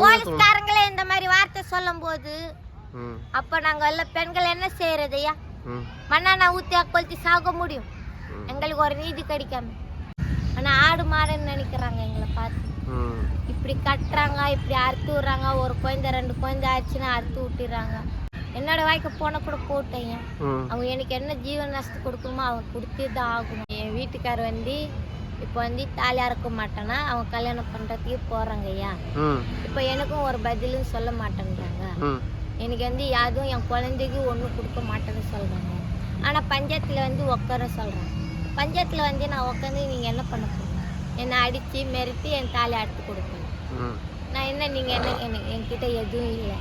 போலீஸ்காரங்களே இந்த மாதிரி வார்த்தை சொல்லும் போது அப்ப நாங்க எல்லாம் பெண்கள் என்ன செய்யறதையா ம். மண்ணாண்ணா ஊத்தி கொளுத்தி சாக முடியும். எங்களுக்கு ஒரு நீதி கிடைக்காம. ஆனா ஆடு மாடுன்னு நினைக்கிறாங்க எங்களை பார்த்து. இப்படி கட்டுறாங்க இப்படி அறுத்து விடுறாங்க. ஒரு குழந்தை ரெண்டு குழந்தை ஆச்சுன்னா அறுத்து விட்டுறாங்க. என்னோட வாய்க்கு போன கூட போட்டேங்க ம். அவங்க எனக்கு என்ன ஜீவன் நஷ்டம் கொடுக்கணுமோ அவங்க கொடுத்தே தான் ஆகணும். என் வீட்டுக்கார் வந்து இப்போ வந்து தாலி அறுக்க மாட்டேன்னா அவங்க கல்யாணம் பண்ணுறதுக்கே போகிறாங்க ஐயா. ம். இப்போ எனக்கும் ஒரு பதிலும் சொல்ல மாட்டேன்றாங்க. எனக்கு வந்து யாரும் என் குழந்தைக்கு ஒன்றும் கொடுக்க மாட்டேன்னு சொல்கிறாங்க ஆனால் பஞ்சாயத்தில் வந்து உட்கார சொல்கிறாங்க பஞ்சாயத்தில் வந்து நான் உட்காந்து நீங்கள் என்ன பண்ண போகிறீங்க என்னை அடித்து மிரட்டி என் தாலி அறுத்து கொடுப்பேன். நான் என்ன நீங்கள் என்ன எனக்கு என்கிட்ட எதுவும் இல்லை.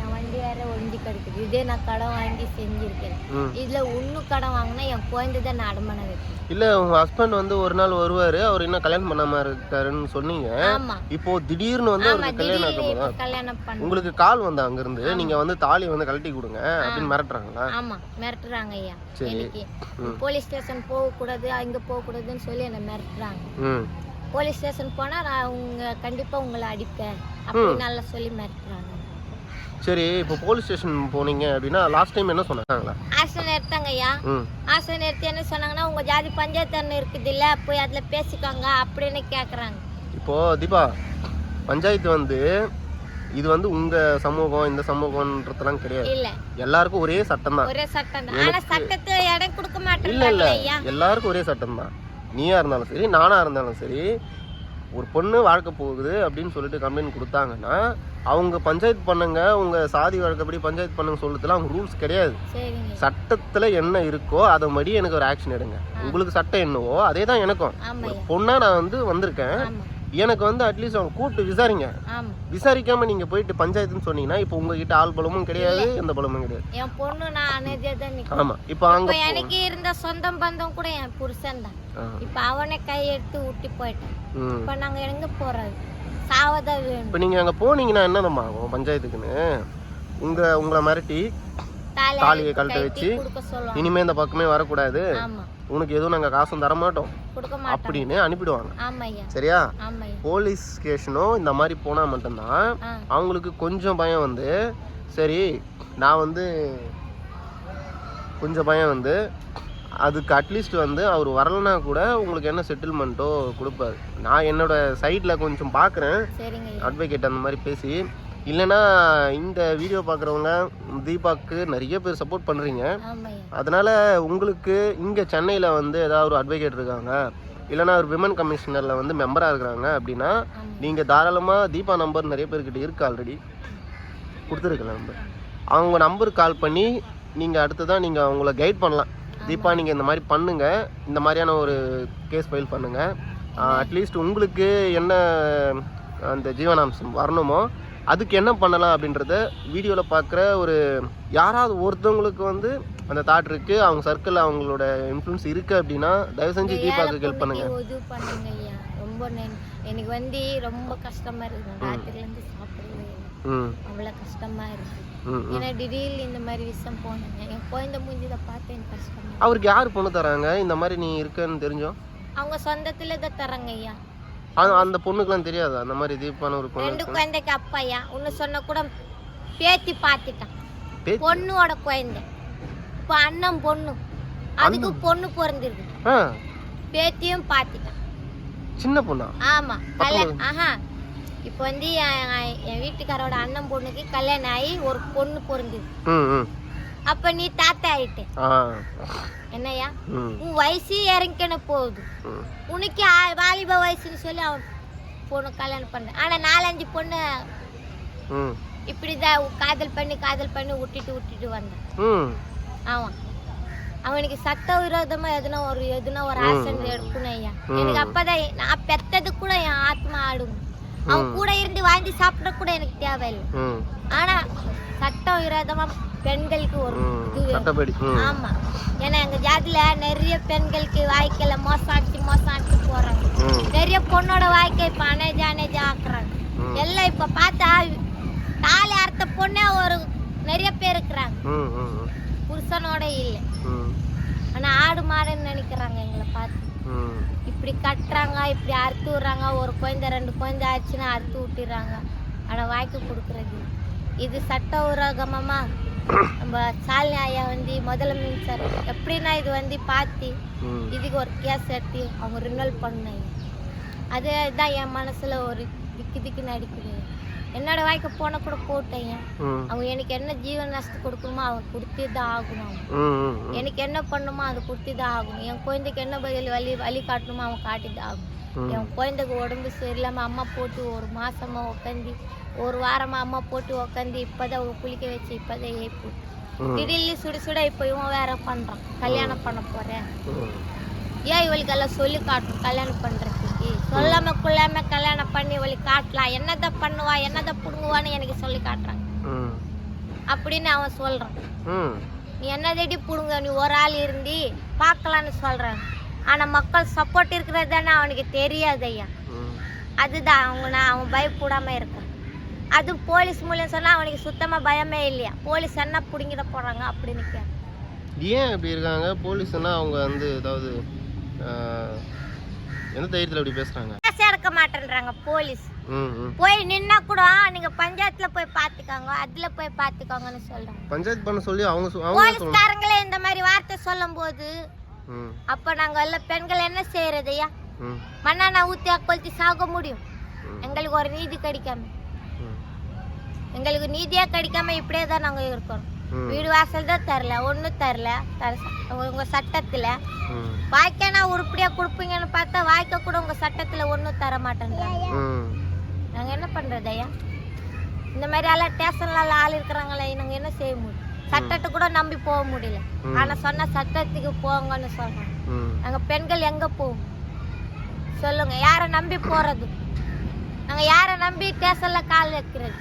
என் வண்டி வேற ஒண்டி கிடக்குது. இதே நான் கடன் வாங்கி செஞ்சுருக்கேன். இதுல இன்னும் கடன் வாங்கினா என் குழந்தை தான் நான் அடமானம் வைப்பேன். இல்ல உங்க ஹஸ்பண்ட் வந்து ஒரு நாள் வருவாரு. அவர் இன்னும் கல்யாணம் பண்ணாம இருக்காருன்னு சொன்னீங்க. இப்போ திடீர்னு வந்து அவருக்கு கல்யாணம் கல்யாணம் பண்ண உங்களுக்கு கால் வந்தா அங்க இருந்து நீங்க வந்து தாலியை வந்து கழட்டி கொடுங்க அப்படின்னு மிரட்டுறாங்களா? ஆமா மிரட்டுறாங்க ஐயா. சரி. போலீஸ் ஸ்டேஷன் போகக்கூடாது அங்க போகக்கூடாதுன்னு சொல்லி என்னை மிரட்டுறாங்க. போலீஸ் ஸ்டேஷன் போனா நான் உங்க கண்டிப்பா உங்களை அடிப்பேன். அப்படின்னு நல்லா சொல்லி மிரட்டுறாங்க. சரி இப்போ போலீஸ் ஸ்டேஷன் போனீங்க அப்படின்னா லாஸ்ட் டைம் என்ன சொன்னாங்களா? ஆசை நிறுத்தாங்க ஐயா. ம். ஆசை நிறுத்தி என்ன சொன்னாங்கன்னா உங்க ஜாதி பஞ்சாயத்து இருக்குது இல்ல போய் அதுல பேசிக்கோங்க அப்படின்னு கேக்குறாங்க. இப்போ தீபா பஞ்சாயத்து வந்து இது வந்து உங்க சமூகம் இந்த சமூகம்ன்றதெல்லாம் கிடையாது. இல்ல. எல்லாருக்கும் ஒரே சட்டம் தான் ஒரே சட்டம் தான் ஆனா சட்டத்தை இடம் கொடுக்க இல்ல இல்ல. ஐயா. எல்லாருக்கும் ஒரே சட்டம் தான் நீயா இருந்தாலும் சரி நானா இருந்தாலும் சரி ஒரு பொண்ணு வாழ்க்கை போகுது அப்படின்னு சொல்லிட்டு கம்ப்ளைண்ட் கொடுத்தாங்கன்னா அவங்க பஞ்சாயத்து பண்ணுங்க உங்க சாதி வழக்கப்படி பஞ்சாயத்து பண்ணுங்க சொல்றதுலாம் அவங்க ரூல்ஸ் கிடையாது. சட்டத்துல என்ன இருக்கோ அதை மடி எனக்கு ஒரு ஆக்ஷன் எடுங்க. உங்களுக்கு சட்டம் என்னவோ அதே தான் எனக்கும். ஆமா ஒரு ஐயா பொண்ணா நான் வந்து வந்திருக்கேன். எனக்கு வந்து அட்லீஸ்ட் அவங்க கூப்பிட்டு விசாரிங்க. விசாரிக்காம நீங்க போயிட்டு பஞ்சாயத்துன்னு சொன்னீங்கன்னா இப்போ உங்ககிட்ட ஆள் பலமும் கிடையாது எந்த பலமும் கிடையாது. என் பொண்ணு நான் அனதியா தான் நிக்கிறேன் ஆமா. இப்போ அங்க எனக்கு இருந்த சொந்தம் பந்தம் கூட என் புருஷன் தான். இப்ப அவனை கை எடுத்து ஊட்டி போயிட்டான். இப்ப நாங்க எங்க போறது? சாவதான் வேணும். இப்போ நீங்கள் அங்கே போனீங்கன்னா என்னம்மா ஆகும் பஞ்சாயத்துக்குன்னு? உங்க உங்களை மிரட்டி தாலியை கழட்ட வச்சு இனிமே இந்த பக்கமே வரக்கூடாது. உனக்கு எதுவும் நாங்கள் காசும் தர மாட்டோம். அப்படின்னு அனுப்பிடுவாங்க. சரியா? போலீஸ் ஸ்டேஷனோ இந்த மாதிரி போனால் மட்டும்தான் அவங்களுக்கு கொஞ்சம் பயம் வந்து சரி நான் வந்து கொஞ்சம் பயம் வந்து அதுக்கு அட்லீஸ்ட் வந்து அவர் வரலனா கூட உங்களுக்கு என்ன செட்டில்மெண்ட்டோ கொடுப்பாரு. நான் என்னோட சைடில் கொஞ்சம் பார்க்குறேன் அட்வொகேட் அந்த மாதிரி பேசி இல்லைன்னா இந்த வீடியோ பார்க்குறவங்க தீபாக்கு நிறைய பேர் சப்போர்ட் பண்ணுறீங்க அதனால் உங்களுக்கு இங்கே சென்னையில் வந்து ஏதாவது ஒரு அட்வொகேட் இருக்காங்க இல்லைன்னா ஒரு விமன் கமிஷனரில் வந்து மெம்பராக இருக்கிறாங்க அப்படின்னா நீங்கள் தாராளமாக தீபா நம்பர் நிறைய பேர்கிட்ட இருக்கு ஆல்ரெடி கொடுத்துருக்கல நம்பர் அவங்க நம்பருக்கு கால் பண்ணி நீங்கள் அடுத்ததான் நீங்கள் அவங்கள கைட் பண்ணலாம். தீபா நீங்கள் இந்த மாதிரி பண்ணுங்கள் இந்த மாதிரியான ஒரு கேஸ் ஃபைல் பண்ணுங்கள் அட்லீஸ்ட் உங்களுக்கு என்ன அந்த ஜீவனாம்சம் வரணுமோ அதுக்கு என்ன பண்ணலாம் அப்படின்றத வீடியோவில் பார்க்குற ஒரு யாராவது ஒருத்தவங்களுக்கு வந்து அந்த தாட் இருக்குது அவங்க சர்க்கிளில் அவங்களோட இன்ஃப்ளூன்ஸ் இருக்குது அப்படின்னா தயவு செஞ்சு தீபாவுக்கு ஹெல்ப் பண்ணுங்க. ரொம்ப எனக்கு வந்து ரொம்ப கஷ்டமா இருக்கு. நான் ராத்திரில இருந்து சாப்பிடவே இல்லை. ம். அவ்வளவு கஷ்டமா இருக்கு. ஏன்னா திடீர்னு இந்த மாதிரி விஷயம் போனேங்க என் குழந்தை மூஞ்சிதை பார்த்து எனக்கு கஷ்டமா இருக்கு. அவருக்கு யார் பொண்ணு தராங்க? இந்த மாதிரி நீ இருக்கன்னு தெரிஞ்சோம் அவங்க சொந்தத்துல தான் தராங்க ஐயா. அந்த அந்த பொண்ணுக்குலாம் தெரியாதா? அந்த மாதிரி தீபான ஒரு பொண்ணு ரெண்டு குழந்தைக்கு அப்பா ஐயா ஒன்னு சொன்ன கூட பேத்தி பார்த்துட்டான் பேத்தி? பொண்ணுவோட குழந்தை. இப்போ அண்ணன் பொண்ணு. அதுக்கு பொண்ணு பிறந்திருக்கு ஆ. பேத்தியும் பார்த்துட்டான் சின்ன பொண்ணா? ஆமா. கல்யாணம் ஆஹா. இப்போ வந்து என் என் வீட்டுக்காரோட அண்ணன் பொண்ணுக்கு கல்யாணம் ஆகி ஒரு பொண்ணு ம் ம். அப்ப நீ தாத்தா ஆயிட்ட. ம். உன் வயசு இறங்கின போகுது. உனக்கு வாலிப வயசுன்னு சொல்லி அவன் பொண்ணு கல்யாணம் பண்ண ஆனா நாலஞ்சு பொண்ணு இப்படிதான் காதல் பண்ணி காதல் பண்ணி விட்டுட்டு விட்டுட்டு வந்தான் அவன் அவனுக்கு சட்ட விரோதமா எதுனா ஒரு எதுனா ஒரு ஆசன் எடுக்கணும் ஐயா. எனக்கு அப்பதான் நான் பெத்தது கூட என் ஆத்மா ஆடும். அவன் கூட இருந்து வாங்கி சாப்பிட கூட எனக்கு தேவையில்லை. ஆனா சட்டம் விரோதமா பெண்களுக்கு ஒரு. சட்டப்படி ஆமா. ஏன்னா எங்க ஜாதியில நிறைய பெண்களுக்கு வாழ்க்கையில மோசம் அடிச்சு மோசம் அடிச்சு போறாங்க நிறைய பொண்ணோட வாழ்க்கை இப்ப அனேஜா அனேஜா ஆக்குறாங்க. எல்லாம் இப்ப பார்த்தா தாலி அறுத்த பொண்ணே ஒரு நிறைய பேர் இருக்கிறாங்க. புருஷனோட இல்லை. ஆனா ஆடு மாடுன்னு நினைக்கிறாங்க எங்களை பார்த்து. இப்படி கட்டுறாங்க இப்படி அறுத்து விடுறாங்க. ஒரு குழந்தை ரெண்டு குழந்தை ஆச்சுன்னா அறுத்து விட்டுறாங்க. ஆனால் வாய்க்கு கொடுக்குறது இது சட்ட உரகமமா நம்ம சாலினி ஐயா வந்து முதலமைச்சர். எப்படின்னா இது வந்து பார்த்து இதுக்கு ஒரு கேஸ் எடுத்து அவங்க ரினல் பண்ணாங்க அதுதான் என் மனசில் ஒரு திக்கு திக்குன்னு அடிக்குது. என்னோட வாய்க்கு போன கூட போட்டேன். அவங்க எனக்கு என்ன ஜீவன் நஷ்டம் கொடுக்கணுமோ அவங்க கொடுத்தே தான் ஆகணும் எனக்கு என்ன பண்ணணுமோ அதை கொடுத்து தான் ஆகணும். என் குழந்தைக்கு என்ன பதில் வழி வழி காட்டணுமோ அவன் காட்டி தான் ஆகணும். ம். என் குழந்தைக்கு உடம்பு சரியில்லாமல் அம்மா போட்டு ஒரு மாசமா உட்காந்து ஒரு வாரமா அம்மா போட்டு உட்காந்து இப்போதான் அவ குளிக்க வச்சு இப்போதான் ஏப்பு. திடீர்னு சுட சுட இப்போ இவன் வேற பண்ணுறான் கல்யாணம் பண்ண போகிறேன். ஏன் இவளுக்கு எல்லாம் சொல்லி காட்டணும் கல்யாணம் பண்ணுறதுக்கு சொல்லாம கொள்ளாம கல்யாணம் பண்ணி இவளுக்கு காட்டலாம். என்னதை பண்ணுவா என்னதை பிடுங்குவான்னு எனக்கு சொல்லி காட்டுறாங்க. அப்படின்னு அவன் சொல்கிறான். நீ என்னதடி பிடுங்க நீ ஒரு ஆள் இருந்து பார்க்கலான்னு சொல்கிறான் ஆனால் மக்கள் சப்போர்ட் இருக்கிறது தானே அவனுக்கு தெரியாது ஐயா. அதுதான் அவங்க நான் அவன் பயப்படாம இருக்கான். அது போலீஸ் மூலியம் சொன்னால் அவனுக்கு சுத்தமாக பயமே இல்லையா? போலீஸ் என்ன பிடுங்கிட போகிறாங்க அப்படின்னு கேட்க ஏன் இப்படி இருக்காங்க? போலீஸ்னா அவங்க வந்து ஏதாவது எந்த தைரியத்தில் இப்படி பேசுகிறாங்க எடுக்க மாட்டேன்றாங்க போலீஸ். போய் நின்னா கூட நீங்க பஞ்சாயத்துல போய் பாத்துக்கோங்க அதுல போய் பாத்துக்கோங்கன்னு சொல்றாங்க. பஞ்சாயத்து பண்ண சொல்லி அவங்க போலீஸ்காரங்களே இந்த மாதிரி வார்த்தை சொல்லும் போது அப்ப நாங்க எல்லாம் பெண்கள் என்ன செய்யறது ஐயா? ம். மண்ணெண்ண ஊத்தி கொளுத்தி சாக முடியும். எங்களுக்கு ஒரு நீதி கிடைக்காம. எங்களுக்கு நீதியே கிடைக்காம இப்படியே தான் நாங்க இருக்கோம். வீடு வாசல் தான் தரல ஒண்ணும் தரல தர- உங்க சட்டத்துல ம். வாய்க்கானா உருப்படியா கொடுப்பீங்கன்னு பார்த்தா வாய்க்க கூட உங்க சட்டத்துல ஒண்ணும் தர மாட்டேன்றாங்க ம். நாங்க என்ன பண்றது ஐயா இந்த மாதிரி எல்லாம் ஸ்டேஷன்ல ஆள் இருக்கிறாங்களே நாங்க என்ன செய்ய முடியும் சட்டத்தை கூட நம்பி போக முடியல. ஆனா சொன்ன சட்டத்துக்கு போங்கன்னு சொல்றோம். நாங்க பெண்கள் எங்க போவோம் சொல்லுங்க யாரை நம்பி போறது நாங்க யாரை நம்பி ஸ்டேஷன்ல கால் வைக்கிறது.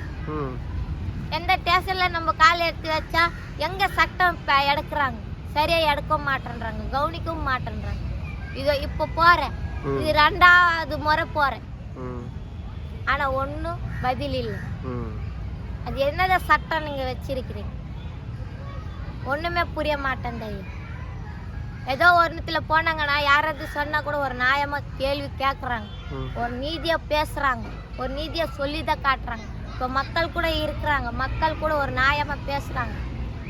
எந்த ஸ்டேஷன்ல நம்ம கால் எடுத்து வச்சா எங்க சட்டம் இப்ப எடுக்கிறாங்க? சரியா எடுக்க மாட்டேன்றாங்க கவனிக்கவும் மாட்டேன்றாங்க. இதோ இப்போ போறேன். ம். இது ரெண்டாவது முறை போறேன். ஆனா ஒன்றும் பதில் இல்லை. அது என்னத சட்டம் நீங்க வச்சிருக்கிறீங்க? ஒண்ணுமே புரிய மாட்டேன் ஏதோ ஒன்றுத்துல போனாங்கன்னா யாராவது சொன்னா கூட ஒரு நியாயமா கேள்வி கேட்குறாங்க. ஒரு நீதியா பேசுறாங்க. ஒரு நீதியா சொல்லி தான் காட்டுறாங்க. இப்போ மக்கள் கூட இருக்கிறாங்க. மக்கள் கூட ஒரு நியாயமா பேசுறாங்க.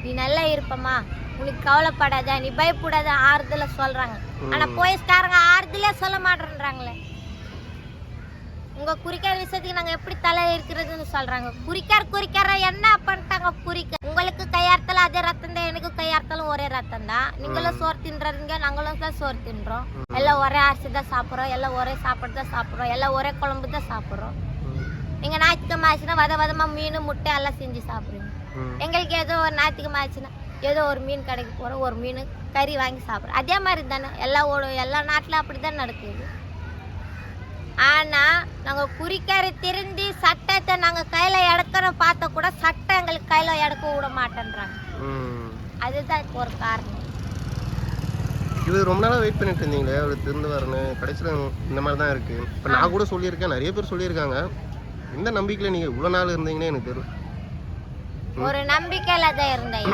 நீ நல்லா இருப்பமா உனக்கு கவலைப்படாத. நீ பயப்படாத. ஆறுதல சொல்றாங்க. ஆனா போலீஸ்காரங்க ஆறுதலே சொல்ல மாட்டேன்றாங்களே. உங்க குறிக்கார் விஷயத்துக்கு நாங்க எப்படி தலை இருக்கிறதுன்னு சொல்றாங்க. குறிக்கார் குறிக்கார என்ன பண்ணிட்டாங்க குறிக்க? உங்களுக்கு கையார்த்தல அதே ரத்தம் தான். எனக்கு கையார்த்தலும் ஒரே ரத்தம் தான். நீங்களும் சோறு தின்றீங்க நாங்களும் தான் சோறு தின்றோம். எல்லாம் ஒரே அரிசி தான் சாப்பிட்றோம். எல்லாம் ஒரே சாப்பாடு தான் சாப்பிட்றோம். எல்லாம் ஒரே குழம்பு தான் சாப்பிட்றோம். ம். நீங்க ஞாயிற்றுக்கிழமை ஆச்சுன்னா வத வதமா மீன் முட்டை எல்லாம் செஞ்சு சாப்பிடுவீங்க ம். எங்களுக்கு ஏதோ ஒரு ஞாயிற்றுக்கிழமை ஆச்சுன்னா ஏதோ ஒரு மீன் கடைக்கு போகிறோம் ஒரு மீன் கறி வாங்கி சாப்பிட்றோம். அதே மாதிரி தானே எல்லா எல்லா நாட்டிலும் அப்படி தான் நடக்குது. ஆனால் நாங்கள் குறிக்காரி திருந்தி சட்டத்தை நாங்கள் கையில் எடுக்கணும் பார்த்தா கூட சட்டம் எங்களுக்கு கையில் எடுக்க விட மாட்டேன்றாங்க. அதுதான் இப்போ ஒரு காரணம். இது ரொம்ப நாளாக வெயிட் பண்ணிட்டு இருந்தீங்களே அவர் திருந்து வரணும் கடைசியில் இந்த மாதிரி தான் இருக்குது இப்போ நான் கூட சொல்லியிருக்கேன் நிறைய பேர் சொல்லியிருக்காங்க. எந்த நம்பிக்கையில் நீங்கள் இவ்வளோ நாள் இருந்தீங்கன்னே எனக்கு தெரியல. ஒரு நம்பிக்கையில தான் இருந்தேன்.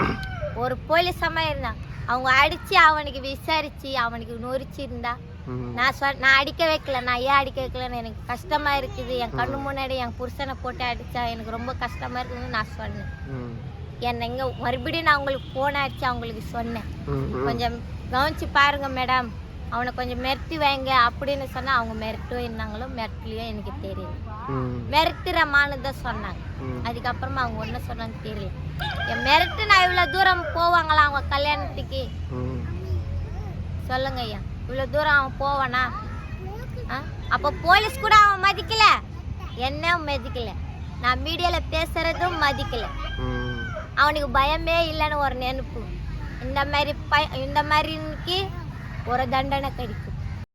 ஒரு போலீஸ் அம்மா இருந்தான் அவங்க அடிச்சு அவனுக்கு விசாரிச்சு அவனுக்கு நொறிச்சு இருந்தா ம். நான் சொல் நான் அடிக்க வைக்கல. நான் ஏன் அடிக்க வைக்கலன்னு எனக்கு கஷ்டமா இருக்குது. என் கண்ணு முன்னாடி என் புருஷனை போட்டு அடிச்சா எனக்கு ரொம்ப கஷ்டமா இருக்குதுன்னு நான் சொன்னேன். என்னை இங்க மறுபடியும் நான் உங்களுக்கு போன் அடிச்சு அவங்களுக்கு சொன்னேன். கொஞ்சம் கவனிச்சு பாருங்க மேடம் அவனை கொஞ்சம் மிரட்டி வைங்க அப்படின்னு சொன்னா அவங்க மிரட்டு இருந்தாங்களோ மிரட்டலையோ எனக்கு தெரியல. ம். மிரட்டுறமான்னு தான் சொன்னாங்க. அதுக்கப்புறமா அவங்க ஒன்றும் சொன்னான்னு தெரியல. என் மிரட்டு நான் இவ்வளோ தூரம் போவாங்களா அவங்க கல்யாணத்துக்கு. சொல்லுங்க ஐயா. இவ்வளோ தூரம் அவன் போவானா? அப்போ போலீஸ் கூட அவன் மதிக்கல. என்ன மதிக்கல. நான் மீடியாவில் பேசுறதும் மதிக்கல. அவனுக்கு பயமே இல்லைன்னு ஒரு நினைப்பு இந்த மாதிரி பய இந்த மாதிரிக்கு ஒரு தண்டனை கிடைக்கும்.